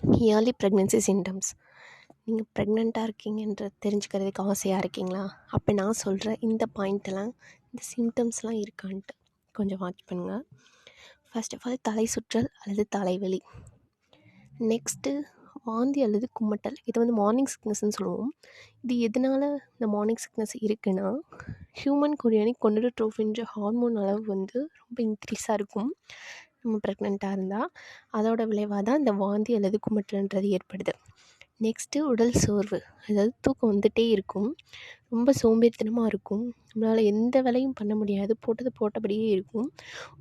Yearly pregnancy symptoms நீங்கள் ப்ரெக்னெண்ட்டாக இருக்கீங்கன்ற தெரிஞ்சுக்கிறதுக்கு ஆசையாக இருக்கீங்களா? அப்போ நான் சொல்கிற இந்த பாயிண்ட்டெல்லாம் இந்த சிம்டம்ஸ்லாம் இருக்கான்ட்டு கொஞ்சம் வாட்ச் பண்ணுங்கள் ஃபர்ஸ்ட் ஆஃப் ஆல் தலை சுற்றல் அல்லது தலைவலி. நெக்ஸ்ட்டு வாந்தி அல்லது குமட்டல். இதை வந்து மார்னிங் சிக்னஸ்ன்னு சொல்லுவோம். இது எதனால் இந்த மார்னிங் சிக்னஸ் இருக்குன்னா ஹியூமன் கொரியானிக் கொண்டோட்ரோஃபின்ற ஹார்மோன் அளவு வந்து ரொம்ப இன்க்ரீஸாக இருக்கும். நம்ம ப்ரெக்னெண்ட்டாக இருந்தால் அதோட விளைவாக தான் இந்த வாந்தி அல்லது குமட்டல்ன்றது ஏற்படுது. நெக்ஸ்ட்டு உடல் சோர்வு அதாவது தூக்கம் வந்துகிட்டே இருக்கும். ரொம்ப சோம்பேறித்தனமாக இருக்கும். நம்மளால் எந்த வேலையும் பண்ண முடியாது. போட்டது போட்டபடியே இருக்கும்.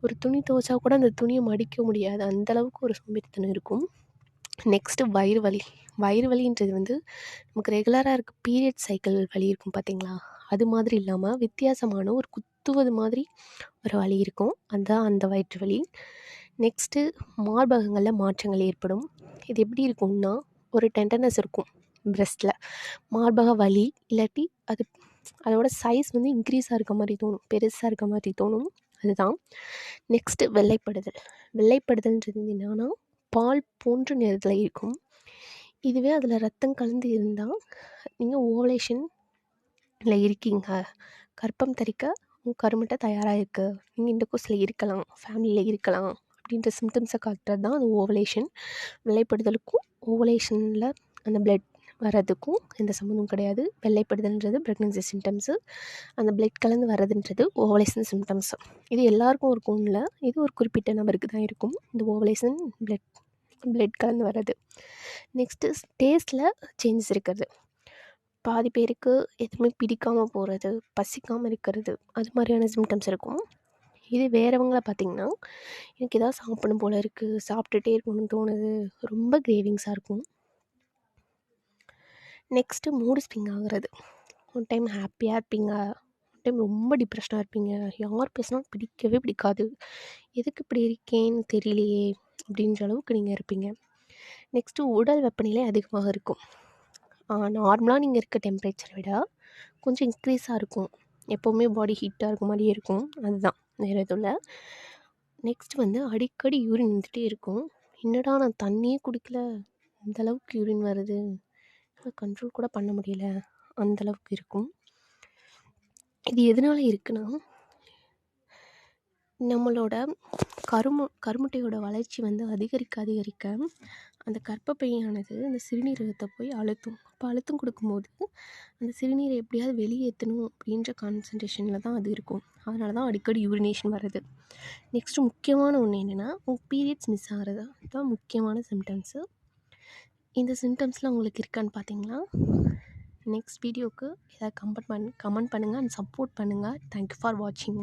ஒரு துணி துவைச்சா கூட அந்த துணியை மடிக்க முடியாது. அந்தளவுக்கு ஒரு சோம்பேறித்தனம் இருக்கும். நெக்ஸ்ட்டு வயிறு வலி. வயிறு வலின்றது வந்து நமக்கு ரெகுலராக இருக்க பீரியட் சைக்கிள் வலி இருக்கும் பார்த்தீங்களா அது மாதிரி இல்லாமல் வித்தியாசமான ஒரு குத் குத்துவது மாதிரி ஒரு வலி இருக்கும். அதுதான் அந்த வயிற்று வலி நெக்ஸ்ட்டு மார்பகங்களில் மாற்றங்கள் ஏற்படும். இது எப்படி இருக்கும்னா ஒரு டெண்டர்னஸ் இருக்கும் ப்ரெஸ்ட்டில் மார்பக வலி இல்லாட்டி அது அதோடய சைஸ் வந்து இன்க்ரீஸாக இருக்க மாதிரி தோணும். பெருசாக இருக்க மாதிரி தோணும். அதுதான். நெக்ஸ்ட்டு வெள்ளைப்படுதல். வெள்ளைப்படுதல்ன்றது என்னென்னா பால் போன்ற நிறத்தில் இருக்கும். இதுவே அதில் ரத்தம் கலந்து இருந்தால் நீங்கள் ஓவலேஷனில் இருக்கீங்க. கற்பம் தரிக்க உங்கள் கருமுட்டை தயாராக இருக்குது நீங்கள் இந்த கோர்ஸில் இருக்கலாம். ஃபேமிலியில் இருக்கலாம். அப்படின்ற சிம்டம்ஸை காட்டுறது தான் அந்த ஓவலேஷன் வெள்ளைப்படுதலுக்கும் ஓவலேஷனில் அந்த பிளட் வர்றதுக்கும் எந்த சம்மந்தமும் கிடையாது. வெள்ளைப்படுதல்ன்றது ப்ரெக்னென்சி சிம்டம்ஸு அந்த பிளட் கலந்து வர்றதுன்றது ஓவலேஷன் சிம்டம்ஸு இது எல்லாருக்கும் இருக்கும் இல்லை இது ஒரு குறிப்பிட்ட நபருக்கு தான் இருக்கும். இந்த ஓவலேஷன் பிளட் பிளட் கலந்து வர்றது. நெக்ஸ்ட்டு டேஸ்ட்டில் சேஞ்சஸ் இருக்கிறது. பாதி பேருக்கு எதுவுமே பிடிக்காமல் போகிறது பசிக்காமல் இருக்கிறது அது மாதிரியான சிம்டம்ஸ் இருக்கும். இது வேறவங்கள பார்த்திங்கன்னா எனக்கு எதாவது சாப்பிடணும் போல் இருக்குது சாப்பிட்டுட்டே இருக்கணும்னு தோணுது. ரொம்ப கிரேவிங்ஸாக இருக்கும். நெக்ஸ்ட்டு மூடு ஸ்விங் ஆகுறது. ஒன் டைம் ஹாப்பியாக இருப்பீங்க. ஒன் டைம் ரொம்ப டிப்ரெஷனாக இருப்பீங்க. யார் பேசினா பிடிக்கவே பிடிக்காது. எதுக்கு இப்படி இருக்கேன்னு தெரியலையே அப்படின்ற அளவுக்கு நீங்கள் இருப்பீங்க. நெக்ஸ்ட்டு உடல் வெப்பநிலை அதிகமாக இருக்கும். நார்மலாக நீங்கள் இருக்க டெம்பரேச்சரை விட கொஞ்சம் இன்க்ரீஸாக இருக்கும். எப்போவுமே பாடி ஹீட்டாக இருக்க மாதிரியே இருக்கும். அதுதான். வேறு எதுவும் இல்லை. நெக்ஸ்ட் வந்து அடிக்கடி யூரின் வந்துகிட்டே இருக்கும். என்னடா நான் தண்ணியே குடிக்கல? அந்தளவுக்கு யூரின் வருது. கண்ட்ரோல் கூட பண்ண முடியல. அந்தளவுக்கு இருக்கும். இது எதனால் இருக்குன்னா நம்மளோட கருமு கருமுட்டையோட வளர்ச்சி வந்து அதிகரிக்க அதிகரிக்க அந்த கர்ப்பப்பையானது அந்த சிறுநீரகத்தை போய் அழுத்தும். அப்போ அழுத்தம் கொடுக்கும்போது அந்த சிறுநீரை எப்படியாவது வெளியேற்றணும் அப்படின்ற கான்சன்ட்ரேஷனில் தான் அது இருக்கும். அதனால தான் அடிக்கடி யூரினேஷன் வருது நெக்ஸ்ட்டு முக்கியமான ஒன்று என்னென்னா உங்கள் பீரியட்ஸ் மிஸ் ஆகிறது? தான் முக்கியமான சிம்டம்ஸு இந்த சிம்டம்ஸ்லாம் உங்களுக்கு இருக்கான்னு பார்த்தீங்களா நெக்ஸ்ட் வீடியோவுக்கு ஏதாவது கம்பெண்ட் பண்ண கமெண்ட் பண்ணுங்கள் அண்ட் சப்போர்ட் பண்ணுங்கள் தேங்க்யூ ஃபார் வாட்சிங்